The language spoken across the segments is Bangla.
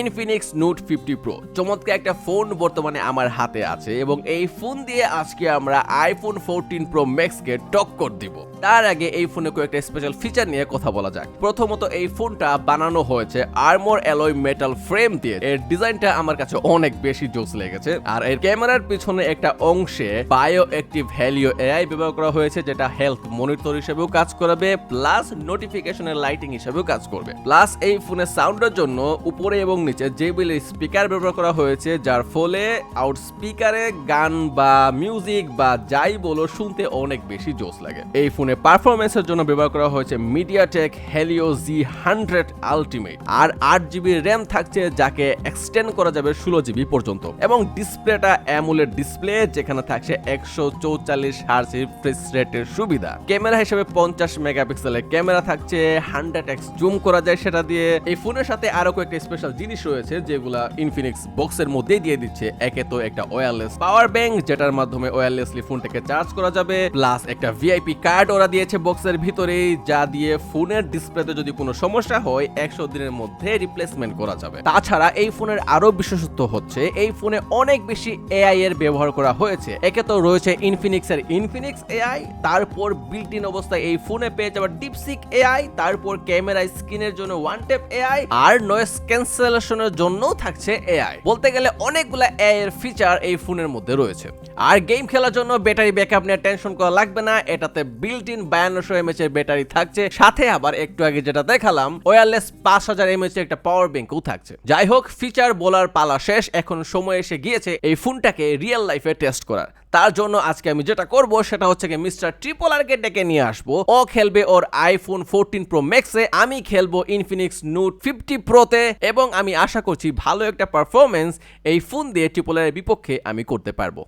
ইনফিনিক্স নোট ফিফটি প্রো চমৎকার একটা ফোন বর্তমানে আমার হাতে আছে এবং এই ফোন দিয়ে আজকে আমরা আইফোন ফোরটিন প্রো ম্যাক্সকে টক্কর দিব। তার আগে এই ফোনে কয়েকটা স্পেশাল ফিচার নিয়ে কথা বলা যাক। প্রথমত এই ফোনটা বানানো হয়েছে আর্মর অ্যালয় মেটাল ফ্রেম দিয়ে। এর ডিজাইনটা আমার কাছে অনেক বেশি জোস লেগেছে। আর এর ক্যামেরার পিছনে একটা অংশে বায়ো অ্যাক্টিভ হ্যালিও এআই ব্যবহার করা হয়েছে, যেটা হেলথ মনিটর হিসেবেও কাজ করবে প্লাস নোটিফিকেশনের লাইটিং হিসেবেও কাজ করবে। প্লাস এই ফোনের সাউন্ডের জন্য উপরে এবং নিচে জেবিলের স্পিকার ব্যবহার করা হয়েছে, যার ফলে আউট স্পিকারে গান বা মিউজিক বা যাই বলো শুনতে অনেক বেশি জোস লাগে। এই ফোনে পারফরমেন্সের জন্য ব্যবহার করা হয়েছে MediaTek Helio G hundred ultimate আর আট জিবি র্যাম থাকছে যাকে এক্সটেন্ড করা যাবে ষোলো জিবি পর্যন্ত। এবং ডিসপ্লেটা অ্যামুলেট ডিসপ্লে যেখানে থাকছে একশো চৌচল্লিশ হার্স রিফ্রেশ রেটের সুবিধা। ক্যামেরা হিসেবে পঞ্চাশ মেগাপিক্সেলের ক্যামেরা থাকছে হান্ড্রেড এক্স জুম করা যায় সেটা দিয়ে। এই ফোনের সাথে আরও কয়েকটা স্পেশাল জিনিস রয়েছে যেগুলা ইনফিনিক্স বক্সের মধ্যেই দিয়ে দিচ্ছে। একে তো একটা ওয়্যারলেস পাওয়ার ব্যাংক যেটার মাধ্যমে ওয়্যারলেসলি ফোনটাকে চার্জ করা যাবে প্লাস একটা ভিআইপি কার্ড ওরা দিয়েছে বক্সের ভিতরেই, যা দিয়ে ফোনের ডিসপ্লেতে যদি কোনো সমস্যা হয়, একশো দিনের মধ্যে রিপ্লেসমেন্ট করা যাবে। তাছাড়া এই ফোনের আরও বিশেষত্ব হচ্ছে, এই ফোনে অনেক বেশি এআই এর ব্যবহার করা হয়েছে। একে তো রয়েছে ইনফিনিক্স এর ইনফিনিক্স এআই তারপর বিল্ট ইন অবস্থায় এই ফোনে পেয়ে যাবে ডিপসিক এআই তারপর ক্যামেরা স্ক্রিনের জন্য ওয়ান টেপ এআই আর নয়েস ক্যান্সেলেশনের জন্যও থাকছে এআই বলতে গেলে অনেকগুলা এআই এর ফিচার এই ফোনের মধ্যে রয়েছে। আর গেম খেলার জন্য ব্যাটারি ব্যাকআপ নিয়ে টেনশন করা লাগবে না, এটাতে বিল্ট ইন বায়ান্নশো এমএচ ব্যাটারি থাকছে। সাথে আবার একটু আগে যেটা দেখালাম ওয়্যারলেস পাঁচ হাজার এমএচ একটা পাওয়ার ব্যাংকও থাকছে। যাই হোক ফিচার বলার পালা শেষ, এখন সময় এসে গিয়েছে এই ফোনটাকে রিয়েল লাইফে টেস্ট করার। তার জন্য আজকে আমি যেটা করব, সেটা হচ্ছে কি মিস্টার ট্রিপল আরকে ডেকে নিয়ে আসব। ও খেলবে ওর আইফোন ফোরটিন প্রো ম্যাক্সে আমি খেলব ইনফিনিক্স নোট ফিফটি প্রোতে এবং আমি আশা করছি ভালো একটা পারফরমেন্স এই ফোন দিয়ে ট্রিপল বিপক্ষে আমি করতে পারব।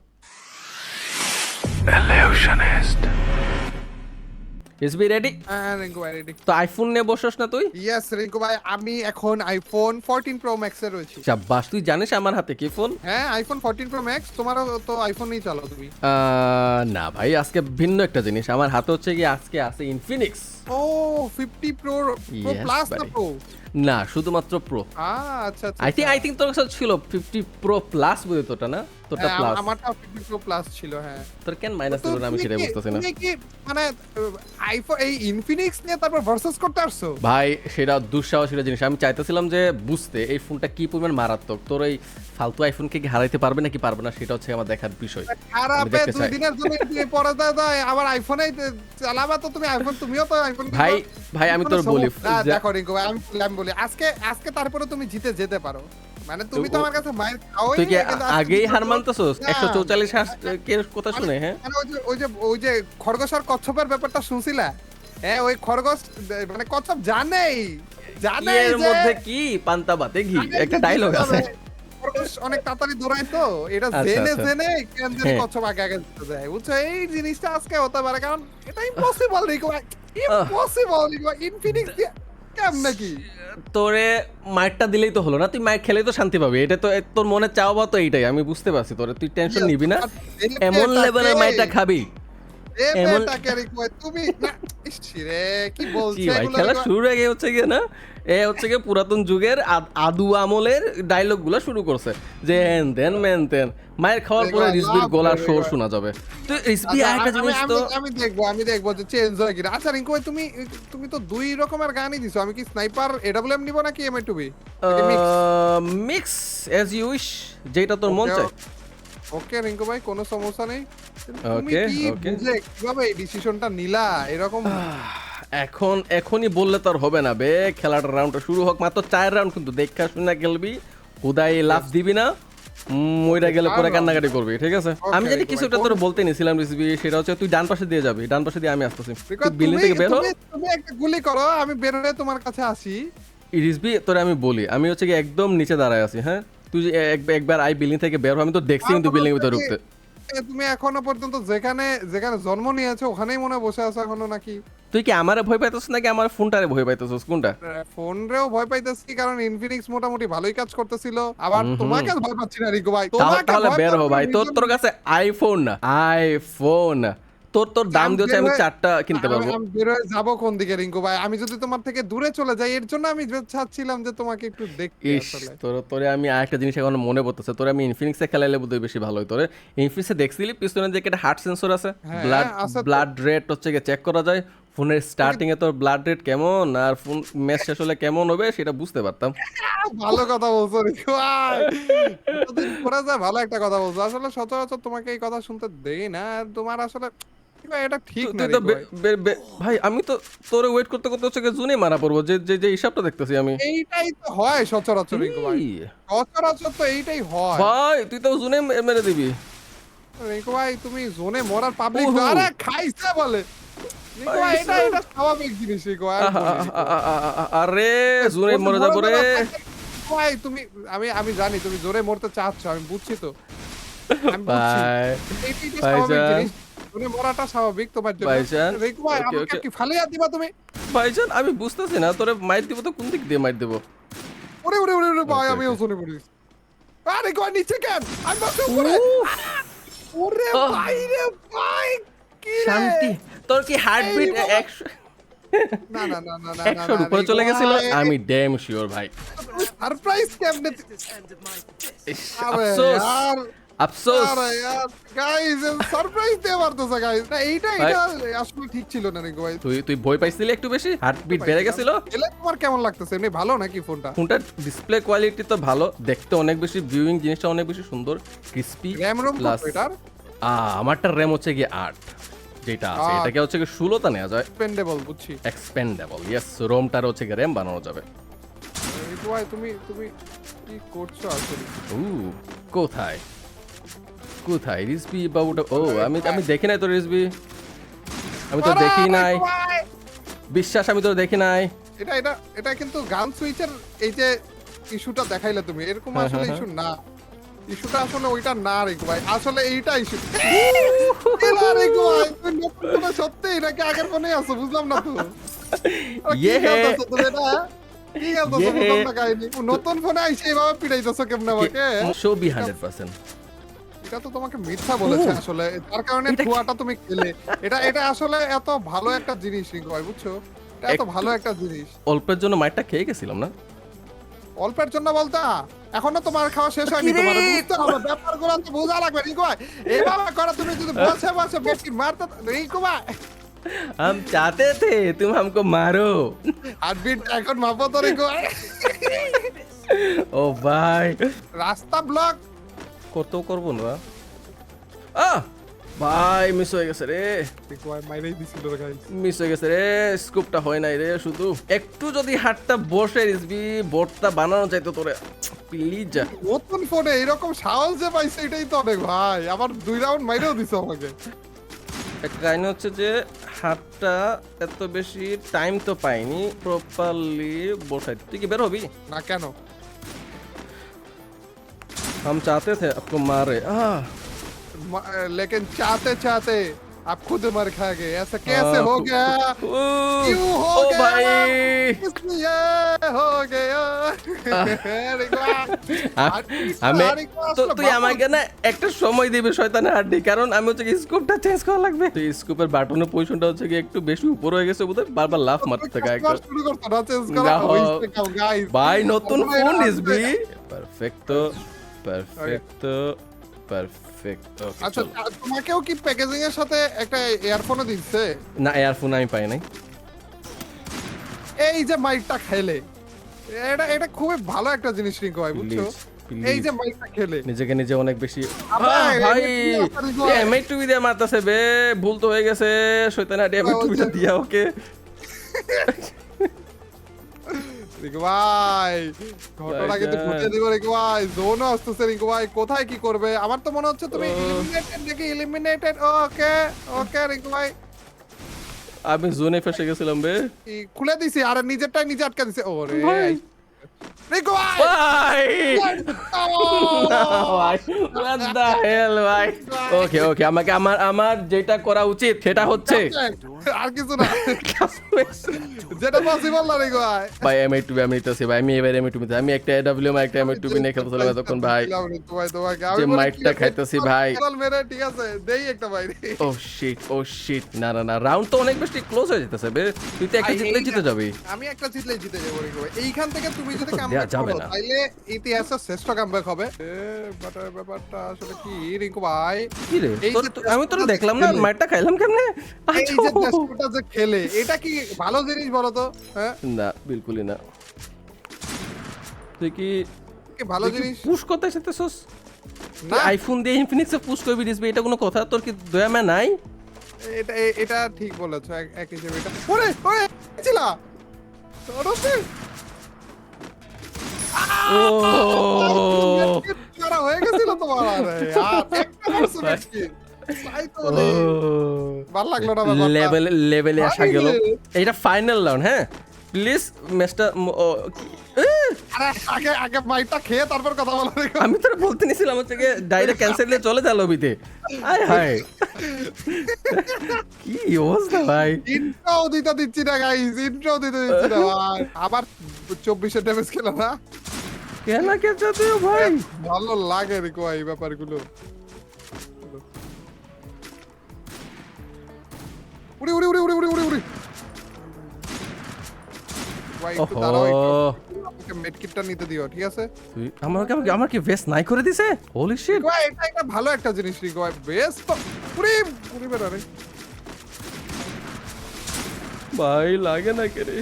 ইস বি রেডি হ্যাঁ রিঙ্কু ভাই রেডি তো আইফোন নিয়ে বসস না তুই? ইয়েস রিঙ্কু ভাই আমি এখন আইফোন 14 প্রো ম্যাক্স এ রয়েছি। শাবাশ তুই জানিস আমার হাতে কি ফোন হ্যাঁ আইফোন 14 প্রো ম্যাক্স তোমারও তো আইফোনই চালাও তুমি। না ভাই আজকে ভিন্ন একটা জিনিস। আমার হাতে হচ্ছে কি আজকে আছে ইনফিনিক্স ও 50 প্রো প্রো প্লাস না প্রো না শুধুমাত্র প্রো আচ্ছা আচ্ছা আই থিঙ্ক আই থিঙ্ক তোর কাছে ছিল ফিফটি প্রো প্লাস বুঝে তোটা না? তোটা প্লাস আমারটা 50 প্রো প্লাস ছিল হ্যাঁ। তোর কেন মাইনাস দিল না? আমি সেটাই বুঝতেছি না। কি মানে আইফোন এই ইনফিনিক্স নিয়ে তারপর ভার্সেস করতে আসছো? ভাই সেটা দুঃসাহসীর জিনিস। আমি চাইতেছিলাম যে বুঝতে এই ফোনটা কি পরিমাণ মারাত্মক? তোর এই ফালতু আইফোনকে কি হারাইতে পারবে নাকি পারবে না? সেটা হচ্ছে আমার দেখার বিষয়। খারাপে দুই দিনের জন্য দিয়ে পরে দাও আবার আইফোনে চালাবা তো তুমি। আইফোন তুমিও তো আইফোন ভাই ভাই আমি তোর বলি দেখো রিঙ্কু আমি বলি আজকে আজকে তারপরে তুমি জিতে যেতে পারো। মানে তুমি তো আমার কাছে মায়ের খাওয়াই তুই কি আগেই হার মানতেছস? না। একশো চৌচল্লিশ হাস কে কথা শুনে হ্যাঁ? মানে ওই যে ওই যে ওই যে খরগোশ আর কচ্ছপের ব্যাপারটা শুনছিলা? হ্যাঁ ওই খরগোশ মানে কচ্ছপ জানেই জানে এর মধ্যে কি? পান্তা বাতে ঘি একটা ডায়লগ আছে। খরগোশ অনেক তাড়াতাড়ি দৌড়ায় তো এটা আচ্ছা, জেনে আচ্ছা। জেনে কেন জানি হ্যাঁ। কচ্ছপ আগে আগে জিতে যায়। বুঝছ? এই জিনিসটা আজকে হতে পারে কারণ এটা ইম্পসিবল রিকো ইম্পসিবল রিকো ইনফিনিক্স কেমনে কি? তোরে মাইকটা দিলেই তো হলো না তুই মাইক খেলেই তো শান্তি পাবি। এটা তো তোর মনে চাওয়া তো এইটাই আমি বুঝতে পারছি তোরে তুই টেনশন নিবি না। এমন লেভেলের মাইকটা খাবি। এমন- তুমি রে কি কি বলছিস খেলা শুরু হয়ে হচ্ছে গিয়ে না এ হচ্ছে গিয়ে পুরাতন যুগের আদু আমলের ডায়লগগুলো শুরু করছে। যে হেন দেন তেন মায়ের খাওয়ার পরে রিসবির গলার দেখো। শোনা যাবে। তুই রিসবি আচ্ছা, আরেকটা জিনিস তো আমি দেখব আমি দেখব যে চেঞ্জ হয় কিনা। আচ্ছা রিঙ্কু তুমি তুমি তো দুই রকমের গানই দিছো। আমি কি স্নাইপার এডব্লিউএম নিব নাকি টুবি মিক্স এজ ইউ উইশ যেটা তোর মন চায়। ওকে রিঙ্কু ভাই কোনো সমস্যা নেই। কিন্তু তুমি Okay, কি okay. বুঝে কীভাবে এই ডিসিশনটা নিলা? এরকম এখন এখনই বললে তো আর হবে না বে। খেলাটা রাউন্ডটা শুরু হোক। মাত্র চার রাউন্ড কিন্তু দেখা শুনে খেলবি। হুদাই লাভ দিবি না। ওইটা গেলে পরে কান্নাকাটি করবি ঠিক আছে? আমি জানি কিছু একটা তোর বলতে নিছিলাম রেসিপি সেটা হচ্ছে তুই ডান পাশে দিয়ে যাবি। ডান পাশে দিয়ে আমি আসতেছি। বিল্ডিং থেকে বের তুমি- একটা গুলি করো আমি বের হয়ে তোমার কাছে আসি। রিসবি তোরে আমি বলি আমি হচ্ছে কি একদম নিচে দাঁড়ায় আছি হ্যাঁ? তুই একবার আই বিল্ডিং থেকে বের হ আমি তো দেখছি কিন্তু বিল্ডিং ভিতরে ঢুকতে। তুমি এখনও পর্যন্ত যেখানে যেখানে জন্ম নিয়েছো ওখানেই মনে বসে আছো এখনও নাকি? তুই কি আমারে ভয় পাইতেছ নাকি আমার ফোনটারে ভয় পাইতেছিস? কোনটা? ফোন রেও ভয় পাইতেছি কারণ ইনফিনিক্স মোটামুটি ভালোই কাজ করতেছিল। আবার তোমাকে ভয় পাচ্ছি না রিকো ভাই। তোমাকে তাহলে বের হো ভাই। তোর তোর কাছে আইফোন না। আইফোন তোর তোর দাম দিয়েছে আমি চারটা কিনতে পারব। আমি- আমি বের যাব কোন দিকে রিঙ্কু ভাই? আমি যদি তোমার থেকে দূরে চলে যাই এর জন্য আমি চাচ্ছিলাম যে তোমাকে একটু দেখতে আসলে। তোর তোরে আমি আরেকটা জিনিস এখন মনে পড়তেছে। তোরে আমি ইনফিনিক্সে খেলাইলে বোধহয় বেশি ভালো হয়। তোরে ইনফিনিক্সে দেখছিলি? পিছনে যে একটা হার্ট সেন্সর আছে। ব্লাড ব্লাড রেট হচ্ছে গিয়ে চেক করা যায়। ফোনের স্টার্টিং এ তোর ব্লাড রেট কেমন? আর ফোন ম্যাচ শেষ হলে কেমন হবে? সেটা বুঝতে পারতাম। ভালো কথা বলছো ভালো একটা কথা বলছো। আসলে সচরাচর তোমাকে এই কথা শুনতে দেই না। তোমার আসলে এটা ঠিক না ভাই। আমি তো তোরে ওয়েট করতে করতে হচ্ছে জুনে মারা পড়ব যে যে যে হিসাবটা দেখতেছি আমি। এইটাই তো হয় সচরাচর ভাই সচরাচর তো এইটাই হয়। ভাই তুই তো জুনে মেরে দিবি। রিঙ্কু ভাই তুমি জোনে মরার পাবলিক আরে খাইছে বলে। এটা এটা স্বাভাবিক জিনিস রিঙ্কু আরে জুনে জোরে মরে যাব রে। ভাই তুমি আমি আমি জানি তুমি জোরে মরতে চাচ্ছ আমি বুঝছি তো। আমি বুঝছি। ভাই এইটাই তো স্বাভাবিক জিনিস। মরাটা স্বাভাবিক তোমার জন্য ভাইজান, আমাকে কি ফালিয়া দিবা তুমি? ভাইজান আমি বুঝতেছি না তোরে মাইর দিব তো কোন দিক দিয়ে মাইর দিব? ওরে ওরে ওরে ওরে ভাই ওকে, আমিও ওকে। শুনে পড়ি আরে কই নিচে কেন? আমি বসে উপরে ওরে ভাই রে ভাই কি শান্তি তোর কি হার্টবিট এই বাবা। একশো না না না না না একশোর উপরে চলে গেছিল আমি ড্যাম শিওর ভাই। সারপ্রাইজ কেমনে আফসোস। আফসোস। আরে यार গাইস সারপ্রাইজ মারতেছে গাইস না এইটা এটা আসলে ঠিক ছিল না রে গাইস তুই তুই ভয় পাইছিলি একটু বেশি? হার্টবিট বেড়ে গেছিল? এলে তোমার কেমন লাগতেছে? এমনি ভালো নাকি ফোনটা? ফোনটার ডিসপ্লে কোয়ালিটি তো ভালো দেখতে অনেক বেশি ভিউইং জিনিসটা অনেক বেশি সুন্দর ক্রিস্পি র্যাম রোম প্লাস আমারটার র্যাম হচ্ছে গিয়ে আট যেটা আছে। এটাকে হচ্ছে গিয়ে ষোলোটা নেওয়া যায়। পেন্ডেবল বুঝছি। এক্সপেন্ডেবল ইয়েস রোমটার হচ্ছে গিয়ে র্যাম বানানো যাবে। তুমি তুমি কি করছ আসলে? ও কোথায়? কোথায়? রিসবি বাবুটা ও আমি আমি দেখি নাই তো রিসবি আমি তো দেখি নাই। বিশ্বাস আমি তো দেখি নাই। এটা এটা এটা কিন্তু গান সুইচের এই যে ইস্যুটা দেখাইলে তুমি এরকম হ্যাঁ, আসলে হ্যাঁ, ইস্যু না। ইস্যুটা আসলে ওইটা না রিকু ভাই আসলে এইটা ইস্যু। রিকু ভাই তুমি সত্যি নাকি আগের ফোনে আছো বুঝলাম না তো। ইয়ে। খেলতেছো তুমি এটা কি খেলতেছো ইয়ে। না নতুন ফোনে আইসে এইভাবে পিটাইতেছো কেমনে আমাকে? ছবি হান্ড্রেড পার্সেন্ট। এটা তো তোমাকে মিথ্যা বলেছে আসলে তার কারণে এটা কি- ঠুয়াটা তুমি খেলে এটা এটা আসলে এত ভালো একটা জিনিস রিকু ভাই বুঝছো এটা এত একটু- ভালো একটা জিনিস অল্পের জন্য মাইরটা খেয়ে গেছিলাম না অল্পের জন্য বলতা এখনো তোমার খাওয়া শেষ হয়নি কিরে? তোমার বুঝতে হবে ব্যাপারগুলো তো বোঝা লাগবে রিকু ভাই এভাবে করো তুমি যদি বসে বসে বেশি মারতে রিকু ভাই हम चाहते थे तुम हमको मारो হার্টবিট এখন মাপো তো রিকু ভাই ও ভাই রাস্তা ব্লক কত করব না। আহ ভাই মিস হয়ে গেছে রে। মিস হয়ে গেছে রে স্কুপটা হয় নাই রে শুধু। একটু যদি হাতটা বসে রিসবি বোর্ডটা বানানো চাইতো তোরে। প্লিজ নতুন ফোনে এরকম সাহস যে পাইছে এটাই তো অনেক ভাই। আবার দুই রাউন্ড মাইরেও দিছো আমাকে। একটা কাহিনী হচ্ছে যে হাতটা এত বেশি টাইম তো পাইনি। প্রপারলি বসাই। তুই কি বের হবি? না কেন? हम चाहते थे आपको मारे आह म- लेकिन चाहते चाहते आप खुद मर खा गए ऐसा कैसे हो गया क्यों हो ও गया ভাই इसलिए हो गया রিকু ভাই, আ- হার্টবিট আমি রিকু তো আসলে তুই বাবু- আমাকে না একটা সময় দিবি শয়তানের হাড্ডি কারণ আমি হচ্ছে স্কোপটা চেঞ্জ করা লাগবে তুই স্কোপের বাটনের পজিশনটা হচ্ছে কি একটু বেশি উপর হয়ে গেছে বোধহয় বারবার লাফ মারতে থাকে কাজ একবার শুরু করতো না, চেঞ্জ না, করা হ- হইছে কাউ, guys। ভাই নতুন তোমরা ফোন এটা নিসবি আসলে- পারফেক্টো আচ্ছা তোমাকেও কি প্যাকেজিং এর সাথে একটা ইয়ারফোনও দিচ্ছে? না এয়ারফোন আমি পাই নাই। এই যে মাইকটা খেলে। এটা এটা খুবই ভালো একটা জিনিস রিঙ্কু ভাই বুঝছ? এই যে মাইকটা খেলে। নিজেকে নিজে অনেক বেশি ভাই! এমএ টুবি দিয়ে মারতেছে বে ভুল তো হয়ে গেছে শয়তান হাড্ডি টুবিটা দিয়া ওকে। রিঙ্কু ভাই ঘটনা কিন্তু ঘুরতে দিব রিঙ্কু ভাই জোনও আসতেছে রিঙ্কু ভাই কোথায় কি করবে? আমার তো মনে হচ্ছে তুমি ওকে ওকে রিঙ্কু ভাই। আমি জোনে ফেসে গেছিলাম বে। খুলে দিছি আর নিজেরটাই নিজে আটকে দিছে। ওরে ভাই। ভাই ভাই ভাই ভাই আমাকে আমার আমার যেটা করা উচিত সেটা হচ্ছে আর কিছু না। যেটা পসিবল না রে ভাই ভাই এম টুবি আমি নিতেছি ভাই আমি এবার এম টুবি আমি একটা এডব্লিউ একটা এম টুবি নিয়ে খেলতেছিলাম এতক্ষণ ভাই। তোমায় তোমাকে যে আমি মাইটটা খাইতেছি? ভাই। ঠিক আছে দেই একটা ভাই ও শিট ও শিট না না না রাউন্ড তো অনেক বেশি ক্লোজ হয়ে যেতেছে তুই তো একটা ভাই, জিতলে জিতে যাবি। আমি একটা জিতলে জিতে যাব ভাই এইখান থেকে তুমি যদি তো কামব্যাক যাবে করো না। তাইলে ইতিহাসের শ্রেষ্ঠ কামব্যাক হবে। এ বাট ব্যাপারটা আসলে কি রিঙ্কু ভাই? কি রে? এই তো- দেখলাম না। মারটা খাইলাম কেমনে? এই আচ্ছা। যে টেস্টটা যে খেলে এটা কি ভালো জিনিস বলো তো হ্যাঁ? না বিলকুলই না। তুই কি কি ভালো জিনিস? পুশ করতে চাইতেছস? না। আইফোন দিয়ে ইনফিনিক্সে পুশ করবি দিসবি এটা কোনো কথা? তোর কি দয়া মা নাই? এটা এটা ঠিক বলেছ এক এক হিসেবে। এটা ওরে! ওরে! ছিলা! ও মারা হয়ে গেছিল তোমার আরে আর একটা মারছো ভাই। নাকি? তাই তো বলি। ভালো লাগল না ব্যাপারটা। লেভেল লেভেলে আসা গেল Final. এটা ফাইনাল রাউন্ড হ্যাঁ প্লিজ ম্যাচটা আরে আগে আগে মাইটটা খেয়ে তারপর কথা বলো। আমি তোর বলতে নিছিলাম হচ্ছে গিয়ে ডাইরেক্ট ক্যান্সেল দিয়ে চলে যা লবিতে আয় হায় কি অবস্থা ভাই ইন্ট্রোও দিতে দিচ্ছি না গাইস ইন্ট্রোও দিতে দিচ্ছি না ভাই আবার ড্যামেজ খেলো না কেন কে চাতে ভাই ভালো লাগে রে কো এই ব্যাপারগুলো। উড়ি উড়ি উড়ি উড়ি উড়ি উড়ি উড়ি। আমার কি ভেস্ট নাই করে দিছে? হোলি শিট ভাই এটা একটা ভালো একটা জিনিস তো রে। ভাই লাগে না কে রে?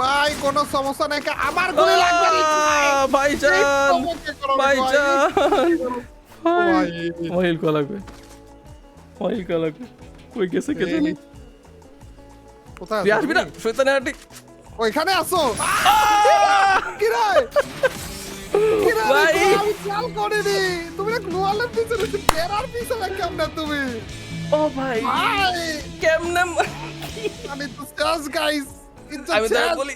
ভাই কোনো সমস্যা নাই আমার গুলি লাগবে ভাইজান। ভাইজান। ভাই। মহিল কো লাগবে মহিল কো লাগবে কই গেছে কে জানি কোথায় তুই আসবি না? শয়তানে আটি ওইখানে আসো কি রে? ভাই। আমি খেয়াল করিনি। তুমি না গ্লোয়ালের পিছনে বেড়ার পিছনে কেমনে তুমি? ও ভাই। ভাই। কেমনে আমি তো শেষ আমি তো বলি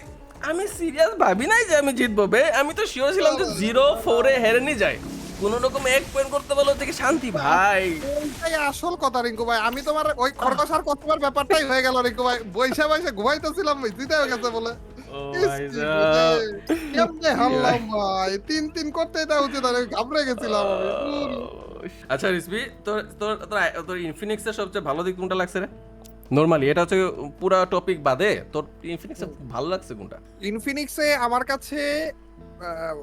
আমি সিরিয়াস ভাবি নাই যে আমি জিতবো বে। আমি তো শিওর ছিলাম যে জিরো ফোরে হেরে নি যায়। কোন রকম এক পয়েন্ট করতে থেকে শান্তি ভাই। এইটাই আসল কথা রিঙ্কু ভাই। আমি তোমার ওই খরগোশ আর কতবার ব্যাপারটাই হয়ে গেল রিঙ্কু ভাই। বৈশা বৈশা ঘুমাইতেছিলাম হয়ে গেছে বলে। ভাই কেমনে হারলাম ভাই? তিন তিন করতে এটা উচিত আমি ঘাবড়ে গেছিলাম আমি। আচ্ছা রিসবি তোর তোর তোর ইনফিনিক্সের সবচেয়ে ভালো দিক কোনটা লাগছে রে? নরমালি এটা হচ্ছে পুরা টপিক বাদে তোর ইনফিনিক্স ভালো লাগছে কোনটা? ইনফিনিক্সে আমার কাছে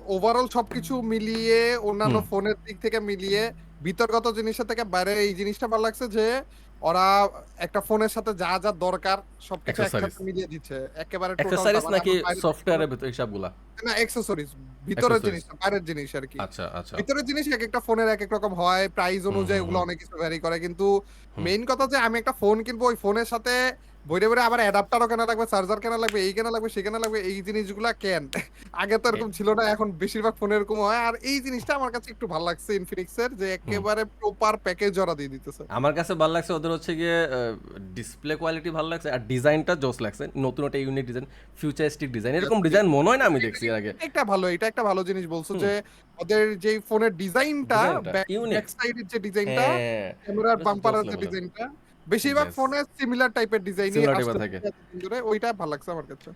ওভারঅল সবকিছু মিলিয়ে অন্যান্য ফোনের দিক থেকে মিলিয়ে ভিতরগত জিনিসের থেকে বাইরে এই জিনিসটা ভালো লাগছে যে ওরা একটা ফোনের সাথে যা যা দরকার সবকিছু Accessories. একসাথে মিলিয়ে দিচ্ছে। একেবারে অ্যাক্সেসরিজ মানে নাকি সফটওয়্যারের ভিতর হিসাবগুলা? না অ্যাক্সেসরিজ ভিতরের জিনিস বাইরের জিনিস আর কি। আচ্ছা আচ্ছা। ভিতরের জিনিস এক একটা ফোনের এক এক রকম হয় প্রাইস অনুযায়ী ওগুলো অনেক কিছু ভ্যারি করে। কিন্তু মেইন কথা যে আমি একটা ফোন কিনবো ওই ফোনের সাথে বইরে বইরে আবার অ্যাডাপ্টারও কেনা লাগবে চার্জার কেনা লাগবে এই কেনা লাগবে সেই কেনা লাগবে এই জিনিসগুলা কেন? আগে তো এরকম ছিল না এখন বেশিরভাগ ফোন এরকম হয়। আর এই জিনিসটা আমার কাছে একটু ভালো লাগছে ইনফিনিক্স এর যে একেবারে প্রপার প্যাকেজ ওরা দিয়ে দিতেছে। আমার কাছে ভালো লাগছে ওদের হচ্ছে গিয়ে ডিসপ্লে কোয়ালিটি ভালো লাগছে আর ডিজাইনটা জোস লাগছে। নতুন একটা ইউনিক ডিজাইন ফিউচারিস্টিক ডিজাইন এরকম ডিজাইন মনে হয় না আমি দেখছি আগে। এটা ভালো এটা একটা ভালো জিনিস বলছো যে ওদের যে ফোনের ডিজাইনটা. ব্যাক সাইডের যে ডিজাইনটা হ্যাঁ। ক্যামেরার বাম্পারের যে ডিজাইনটা বেশিরভাগ ফোনে সিমিলার টাইপের ডিজাইনই থাকে। ওইটা ভালো লাগছে আমার কাছে।